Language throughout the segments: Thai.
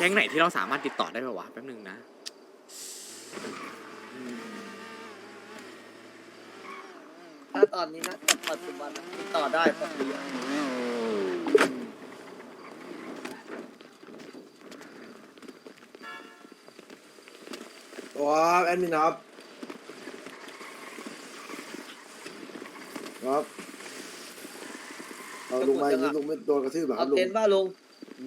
แก๊งไหนที่เราสามารถติดต่อได้ไหมวะแป๊บนึงนะอืมถ้าตอนนี้นะปัจจุบันนะติดต่อได้ปกติอะว้าวแอดมินครับครับเอาลุงมาอย่างนี้ลุงไม่โดนกระทืบเหรอคเอารับลุง เต็นท์ป่ะลุง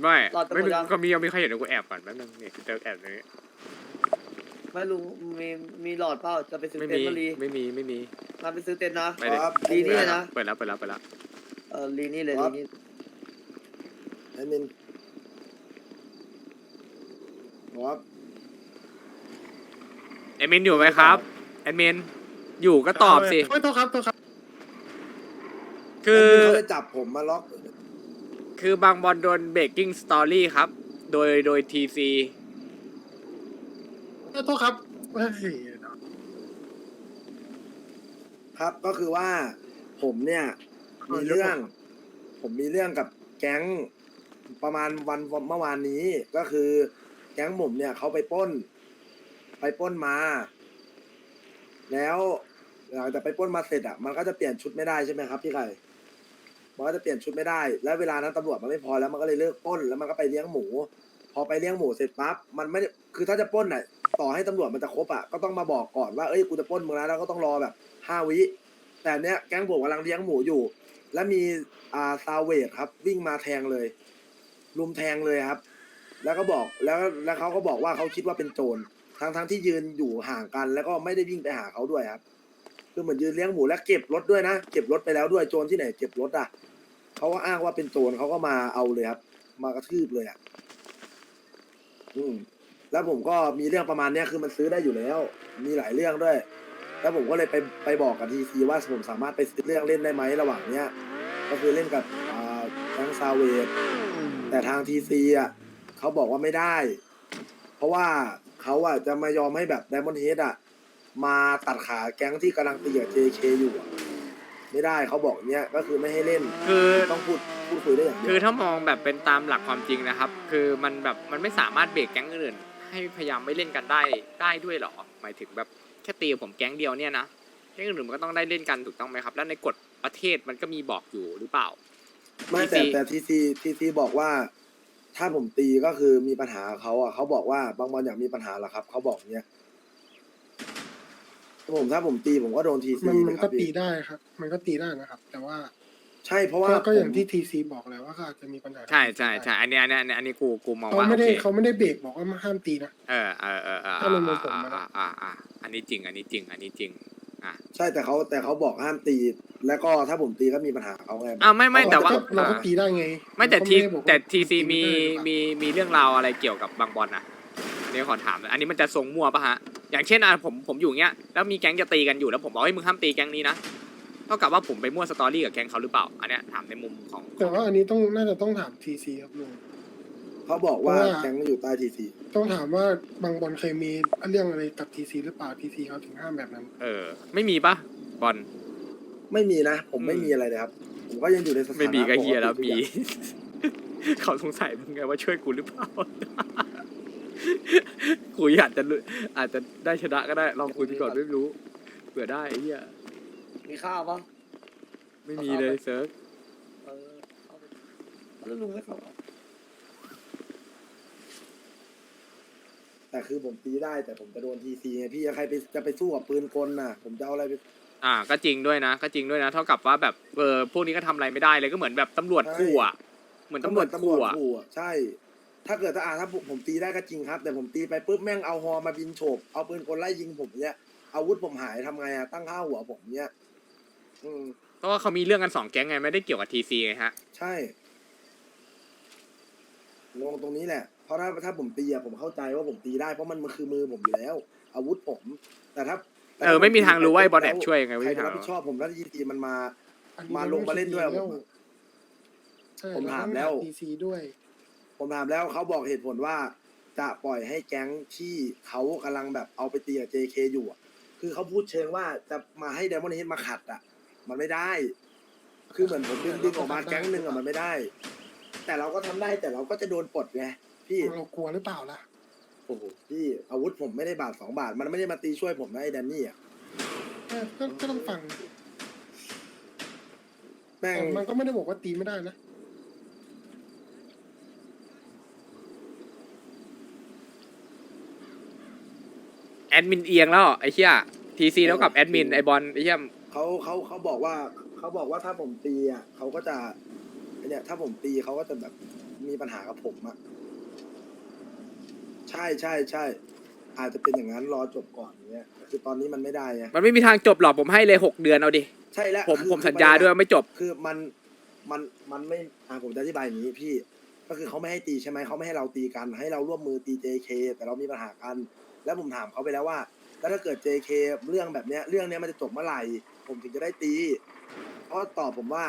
ไม่รอดไปไม่หมดยัง ก็มียังมีใครเห็นเดี๋ยวกูแอบก่อนแป๊บนึงนี่กูเจอแอบตรงนี้ ไม่ลุงมีมีหลอดเปล่าจะไปซื้อไม่เต็นมีท์มารีไม่มีไม่มี มาไปซื้อเต็นท์นะ ไปเลย ครับ ดีนี่นะ เปิดแล้วเปิดแล้วเปิดแล้วเออรีนี่เลยครัรีบนี่แอดมินครับแอดมินอยู่ไหมครับแอดมินอยู่ก็ตอบสิไม่ต้องครับต้องครับ คือแดมินเขาจะจับผมมาล็อก คือบางบอลโดนเบรกกิ้งสตอรี่ครับ โดยโดยทีซีไม่ต้องครับเฮ้ยครับก็คือว่าผมเนี่ยมีเรื่อง ผมมีเรื่องกับแก๊งประมาณวันเมื่อวานนี้ก็คือแก๊งผมเนี่ยเขาไปปล้น ไปปล้นมา แล้วหลังจากไปปล้นมาเสร็จอะมันก็จะเปลี่ยนชุดไม่ได้ใช่ไหมครับพี่ไก่ มันก็จะเปลี่ยนชุดไม่ได้ แล้วเวลานั้นตำรวจมันไม่พอแล้วมันก็เลยเลิกปล้นแล้วมันก็ไปเลี้ยงหมู พอไปเลี้ยงหมูเสร็จปั๊บมันไม่ได้คือถ้าจะปล้นอะต่อให้ตำรวจมันจะครบอะก็ต้องมาบอกก่อนว่าเอ้ยกูจะปล้นมึงแล้วแล้วก็ต้องรอแบบห้าวิ แต่เนี้ยแก๊งผมกำลังเลี้ยงหมูอยู่ แล้วมีอ่าซาเวดครับ วิ่งมาแทงเลยลุมแทงเลยครับ แล้วก็บอกแล้วแล้วเขาก็บอกว่าเขาคิดว่าเป็นโจรทั้งทั้งที่ยืนอยู่ห่างกัน แล้วก็ไม่ได้วิ่งไปหาเขาด้วยครับ คือเหมือนยืนเลี้ยงหมูแล้วเก็บรถด้วยนะเก็บรถไปแล้วด้วยโจรที่ไหนเก็บรถอะเขาก็อ้างว่าเป็นโจรเขาก็มาเอาเลยครับ มากระทืบเลยอะอืมแล้วผมก็มีเรื่องประมาณเนี้ยคือมันซื้อได้อยู่แล้ว มีหลายเรื่องด้วย แล้วผมก็เลยไปไปบอกกับทีซีว่าผมสามารถไปซื้อเรื่องเล่นได้ไหมระหว่างเนี้ย ก็คือเล่นกับอ่าทั้งซาเวดแต่ทางทีซีอะเขาบอกว่าไม่ได้ เพราะว่าเขาอะจะมายอมให้แบบไดมอนเฮดอะ มาตัดขาแก๊งที่กำลังตีกับ JK อยู่อะไม่ได้เขาบอกเนี้ยก็คือไม่ให้เล่นคือ ต้องพูดพูดคุยได้อย่างเดีคือยวถ้ามองแบบเป็นตามหลักความจริงนะครับ คือมันแบบมันไม่สามารถเบรกแก๊งอื่นให้พยายามไม่เล่นกันได้ได้ด้วยเหรอ หมายถึงแบบแค่ตีกับผมแก๊งเดียวเนี่ยนะแก๊งอื่นมันก็ต้องได้เล่นกันถูกต้องไหมครับ แล้วในกฎประเทศมันก็มีบอกอยู่หรือเปล่า ไม่แต่ TC แต่ทีซีทีซีบอกว่า ถ้าผมตีก็คือมีปัญหากับเขาอะเขาบอกว่าบางบอลอยากมีปัญหาเหรอครับเขาบอกเนี้ย ผมถ้าผมตีผมก็โดนทีซีมันมันก็ตีพี่ได้ครับ มันก็ตีได้นะครับ แต่ว่าใช่เพราะว่าก็ก็อย่างผมที่ทีซีบอกแหล้วว่าเขาอาจจะมีปัญหาใช่ใช่ใช่อันเนี้ยอันเนี้ยอันเนี้ยอันนี้กูกูมองเขาว่าไม่โอได้เคเขาไม่ได้เบรกบอกว่าห้ามตีนะ เออเออเออเออถ้ามันเป็นผมอะอ่าอ่าอ่าอันนี้จริง อันนี้จริง อันนี้จริงอะใช่แต่เขาแต่เขาบอกห้ามตี แล้วก็ถ้าผมตีก็มีปัญหากับเขาไงอ่าไม่ไม่แต่ว่า เรก็เราก็อ่าตีได้ไงไม่แต่เขาทีด้บอกว่าแต่ทีซีมีตีไได้หรือเปล่ามีมีเรื่องราวอะไรเกี่ยวกับบางบอลนะเนี่ยขอถามหน่อยอันนี้มันจะทรงมั่วปะฮะ อย่างเช่นอะผมผมอยู่เงี้ยแล้วมีแก๊งจะตีกันอยู่แล้วผมบอกให้มึงห้ามตีแก๊งนี้นะเท่ากับว่าผมไปมั่วสตอรี่กับแก๊งเขาหรือเปล่าอันเนี้ยถามในมุมของแต่ว่าอันนี้ต้องน่าจะต้องถามทีซีครับลุง เขาบอกว่าเพราะว่า แก๊งอยู่ใต้ทีซีต้องถามว่าบางบอลเคยมีเรื่องอะไรกับทีซีหรือเปล่าทีซีเขาถึงห้ามแบบนั้น เออ ไม่มีปะบอลไม่มีนะ ผมอืมไม่มีอะไรเลยครับ ผมก็ยังอยู่ในสถานะไม่มีก็เฮียแล้วปกติมี ทุกอย่างเขาสงสัยมึงไงว่าช่วยกูหรือเปล่า คุยอาจจะรู้อาจจะได้ชนะก็ได้ ลองคุยไปก่อนไม่รู้เผื่อได้ไอ้เหี้ยมีข้าวปะไม่มีเลยเซิร์ฟเออเข้าไปแล้วลุงไม่เข้าเหรอแต่คือผมตีได้แต่ผมจะโดนทีซีไงพี่ใครไปจะไปสู้กับปืนกลน่ะ ผมจะเอาอะไรไป อ่า ก็จริงด้วยนะ ก็จริงด้วยนะ เท่ากับว่าแบบเออพวกนี้ก็ทำอะไรไม่ได้เลยก็เหมือนแบบตำรวจขู่อะเหมือนตำรวจตำรขู่วจอะขู่อะใช่ ถ้าเกิดถ้าอ่าถ้าผมผมตีได้ก็จริงครับ แต่ผมตีไปปุ๊บแม่งเอาฮอมาบินโฉบเอาปืนกลไล่ยิงผมเนี้ยอาวุธผมหายทำไงอะตั้งค่าหัวผมเนี้ยอืมเพราะว่าเขามีเรื่องกันสองแก๊งไงไม่ได้เกี่ยวกับทีซีไงฮะ ใช่งงตรงนี้แหละ เพราะถ้าถ้าผมตีอะผมเข้าใจว่าผมตีได้เพราะมันมันคือมือผมอยู่แล้ว อาวุธผม แต่ถ้าแต่เออไม่มีทางรู้ว่าไอ้บอลแอบล้วช่วยยังไงไม่ใครมีจะทางรับผิดชอบผมถ้าทีซีมันมาอันนี้มาลงมาเล่นด้วยไใช่ผมอะ ใช่ผมถามแล้ว ทีซีด้วย ผมถามแล้วเขาบอกเหตุผลว่าจะปล่อยให้แก๊งที่เขากำลังแบบเอาไปตีกับ JK อยู่อะคือเขาพูดเชิงว่าจะมาให้ Diamond Head มาขัดอะ มันไม่ได้ คือเหมือนผมดึงดึงออกมาแก๊งหนึ่งอะมันไม่ได้ แต่เราก็ทำได้แต่เราก็จะโดนปลดไงพี่พี่ เรากลัวหรือเปล่าล่ะ โอ้โหพี่อาวุธผมไม่ได้บาทสองบาท มันไม่ได้มาตีช่วยผมนะไอ้แดนนี่อะเออก็ก็ต้องฟังแม่ง แต่มันก็ไม่ได้บอกว่าตีไม่ได้นะ แอดมินเอียงแล้วไอ้เหี้ยทีซีแล้วกับแอดมินไอ้บอลไอ้เหี้ยเขาเขาเขาบอกว่าเขาบอกว่าถ้าผมตีอะเขาก็จะไอ้เนี่ยถ้าผมตีเขาก็จะแบบมีปัญหากับผมอะใช่ใช่ใช่อาจจะเป็นอย่างนั้นรอจบก่อนเนี้ยคือตอนนี้มันไม่ได้ไงมันไม่มีทางจบหรอกผมให้เลยหกเดือนเอาดิ ใช่แล้วผมคือผมคือสัญญาด้วยว่าไม่จบ คือมันมันมันไม่อ่าผมจะอธิบายอย่างนี้พี่ ก็คือเขาไม่ให้ตีใช่ไหมเขาไม่ให้เราตีกันให้เราร่วมมือตี JK แต่เรามีปัญหากัน แล้วผมถามเขาไปแล้วว่า แล้วถ้าเกิด JK เรื่องแบบเนี้ยเรื่องเนี้ยมันจะจบเมื่อไหร่ ผมถึงจะได้ตีเขาตอบผมว่า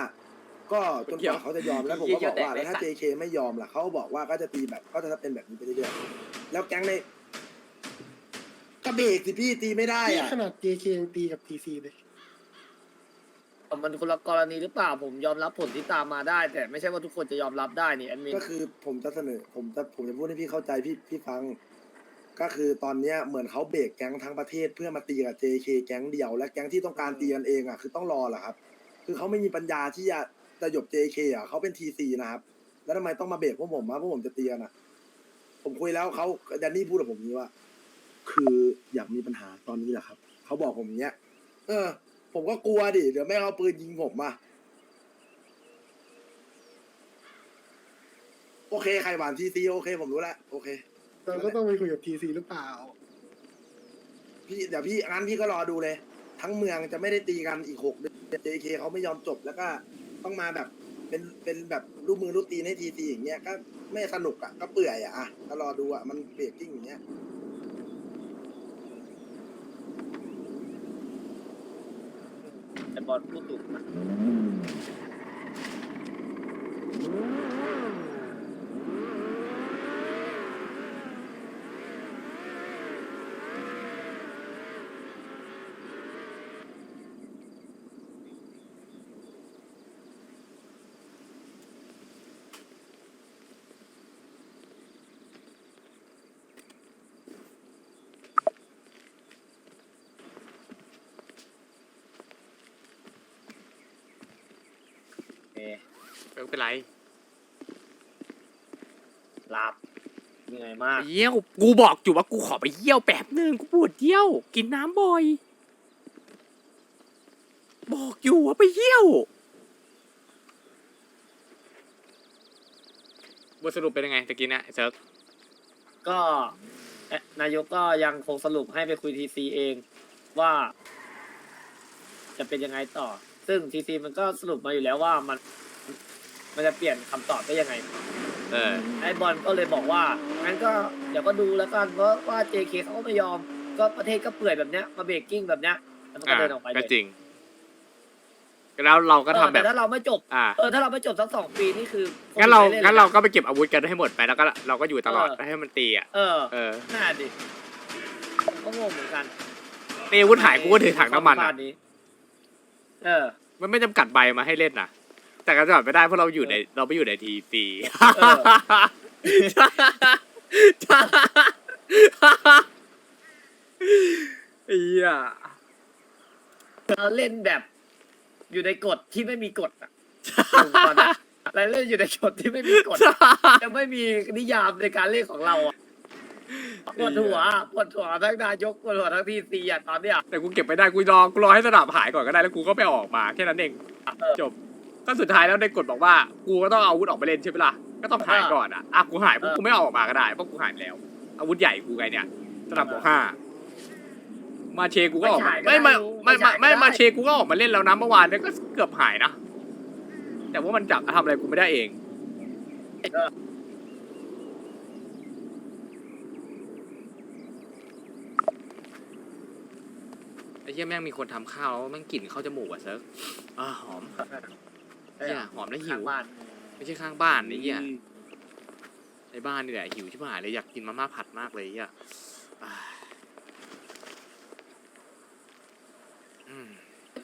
ก็จนกว่าเขาจะยอมแล้วผมก็บอกว่าแล้วถ้า JK ไม่ยอมล่ะเขาบอกว่าก็จะตีแบบก็จะเป็นแบบนี้ไปเรื่อยๆแล้วแก๊งในก็เบรกสิพี่ตีไม่ได้นี่อะขนาด JK ยังตีกับ TC เลย มันคนละกรณีหรือเปล่าผมยอมรับผลที่ตามมาได้ แต่ไม่ใช่ว่าทุกคนจะยอมรับได้นี่แอดมินก็คือผมจะเสนอ ผมจะผมจะพูดให้พี่เข้าใจพี่พี่ฟัง ก็คือตอนเนี้ยเหมือนเขาเบรกแก๊งทั้งประเทศเพื่อมาตีกับ JK แก๊งเดียว และแก๊งที่ต้องการตีกันเองอะคือต้องรอเหรอครับ คือเขาไม่มีปัญญาที่จะจะหยบ JK อะเขาเป็น TC นะครับ แล้วทำไมต้องมาเบรกพวกผมวะพวกผมจะตีกันอะ ผมคุยแล้วเขาแดนนี่พูดกับผมนี้ว่า คืออยากมีปัญหาตอนนี้แหละครับเขาบอกผมอย่างเนี้ย เออ ผมก็กลัวดิเดี๋ยวแม่งเอาปืนยิงผมมาโอเคใครหวานทีซีโอเค ผมรู้แล้วโอเค เราก็ต้องไปคุยกับ TC หรือเปล่า พี่เดี๋ยวพี่งั้นพี่ก็รอดูเลย ทั้งเมืองจะไม่ได้ตีกันอีกหกเดือน JK เขาไม่ยอมจบแล้วก็ต้องมาแบบเป็นเป็นแบบรูปมือรูปตีนให้ทีซีอย่างเงี้ยก็ไม่สนุกอะก็เปื่อยอะอะก็รอดูอะมันเบรกกิ้งอย่างเงี้ย แต่บอลพูดถูกนะ เอ ไม่เป็นไรลาบเหนื่อยมากเยี่ยวกูบอกอยู่ว่ากูขอไปเยี่ยวแป๊บนึงกูปวดเยี่ยว กินน้ำบ่อย บอกอยู่ว่าไปเยี่ยวบทสรุปเป็นยังไงตะกี้นะไอ้เซิร์ฟก็เอ๊ะนายกก็ยังคงสรุปให้ไปคุยทีซีเองว่า จะเป็นยังไงต่อ ซึ่งทีซีมันก็สรุปมาอยู่แล้วว่ามัน มันจะเปลี่ยนคำตอบได้ยังไง เออ ไอ้บอลก็เลยบอกว่า งั้นก็เดี๋ยวก็ดูแล้วกันเพราะว่า JK เขาก็ไม่ยอม ก็ประเทศก็เปื่อยแบบเนี้ย มาเบรกกิ้งแบบเนี้ยแล้วมันก็อ่าเดินออกไปเลก็ยจริง แล้วเราก็เออทำแบแต่บถ้าเราไม่จบ อ่า เออ ถ้าเราไม่จบสักสองปีนี่คือคงั้นเรา ไม่ล่งั้นเราลยะก็ไปเก็บอาวุธกันให้หมดไปแล้วก็เราก็อยู่ตลอดเออให้มันตีอะ เออเออ น่าดิก็งงเหมือนกันตีอาวุธหายกูก็ถือถังน้ำมันควาอะผิดพลาดนี้ เออ มันไม่จำกัดใบมาให้เล่นนะแต่ก็จอดไม่ได้เพราะเราอยู่ในเราไม่อยู่ในทีตีเออไอ้เหี้ยเราเล่นแบบอยู่ในกฎที่ไม่มีกฎอะตอนนั้นเราเล่นอยู่ในกฎที่ไม่มีกฎอะยังไม่มีนิยามในการเล่นของเราอะ ปวดหัวปวดหัวทั้งนายกปวดหัวทั้งทีซีอะตอนเนี้ยแต่กูเก็บไม่ได้กูรอกูรอให้สนามหายก่อนก็ได้แล้วกูก็ไปออกมาแค่นั้นเองเออจบก็สุดท้ายแล้วในกฎบอกว่ากูก็ต้องเอาอาวุธออกไปเล่นใช่ไหมล่ะก็ต้องหายก่อนอะอะกูหายปุ๊บเออกูไม่เอาออกมาก็ได้เพราะกูหายไปแล้ว อาวุธใหญ่กูไงเนี่ยสนามบอกห้ามาเชกูก็ออกมาไม่ไม่ไม่ไม่ไม่มาเชกูก็ออกมาเล่นแล้วนะเมื่อวานเนี่ยก็เกือบหายนะแต่ว่ามันจับทำอะไรกูไม่ได้เอง เออไอ้เหี้ยแม่งมีคนทำข้าวแล้วแม่งกลิ่นเข้าจมูกอะเซิร์ฟอ่าหอมเออเหี้ยหอมแล้วหิข้างว บ้านไม่ใช่ข้างบ้านไอ้เหี้ยในบ้านนี่แหละหิวชิบหายเลยอยากกินมาม่าผัดมากเลยไอ้เหี้ยอ่าอืม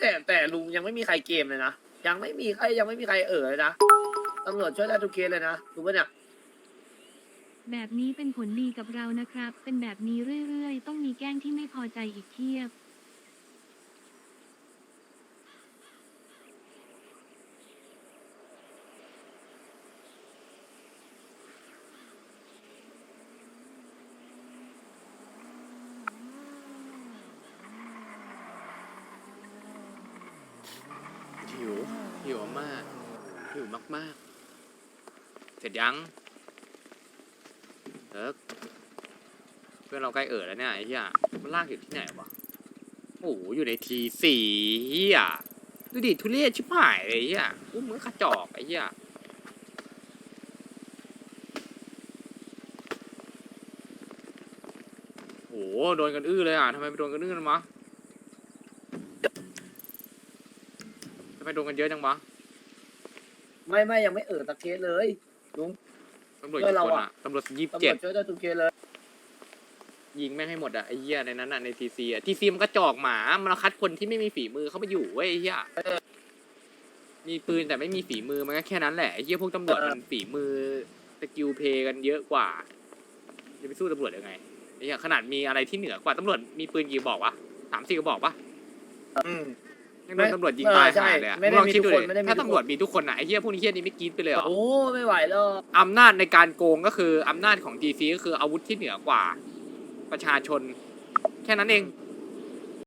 แต่แต่ลุงยังไม่มีใครเกมเลยนะยังไม่มีใครยังไม่มีใครเอ่ยเลยนะตำรวจช่วยได้ทุกเคสเลยนะรู้ปะเนี่ย แบบนี้เป็นผลดีกับเรานะครับ เป็นแบบนี้เรื่อยๆ ต้องมีแกล้งที่ไม่พอใจอีกเทียบ หิว หิวมาก หิวมากๆ เสร็จยังเลิกเพื่อนเราใกล้เอ่อแล้วเนี่ยไอ้เหี้ยมันลากอยู่ที่ไหนวะโอ้โหอยู่ในทีสี่เหี้ยดูดิทุเรศชิบหายเลยไอ้เหี้ยอุ้มมือขจอกไอ้เหี้ยโอ้โหโดนกันอื้อเลยอะทำไมไปโดนกันอื้อกันวะ ทำไมโดนกันเยอะจังวะไม่ไม่ยังไม่เอ่อตะเคสเลยลุงตำรวจเพื่กี่อนเราคนอะอะตำรวจยี่สิบตำรเจ็วดจช่วยได้ทุกเคสเลยยิงแม่งให้หมดอะไอ้เหี้ยในนั้นอะในทีซีอะทีซีมันก็จอกหมามันคัดคนที่ไม่มีฝีมือเข้ามาอยู่เว้ยไอ้เหี้ยมีปืนแต่ไม่มีฝีมือมันก็แค่นั้นแหละไอ้เหี้ยพวกตำรวจมันฝีมือสกิลเพย์กันเยอะกว่าจะไปสู้ตำรวจยังไงไอ้เหี้ยขนาดมีอะไรที่เหนือกว่าตำรวจมีปืนกี่บอกวะสามสี่กระบอกปะอืม ยังโดนตำรวจยิงเออตายใช่หายเลยอะไม่ได้มึงลองคิดดูมีทุกคนดิไม่ได้มีถ้าทุกคนตำรวจมีทุกคนอะไอ้เหี้ยพวกนี้เหี้ยนี่ไม่กรีดไปเลยเหรอ โอ้ไม่ไหวแล้ว อำนาจในการโกงก็คืออำนาจของ DC ก็คืออาวุธที่เหนือกว่าประชาชน แค่นั้นเองอ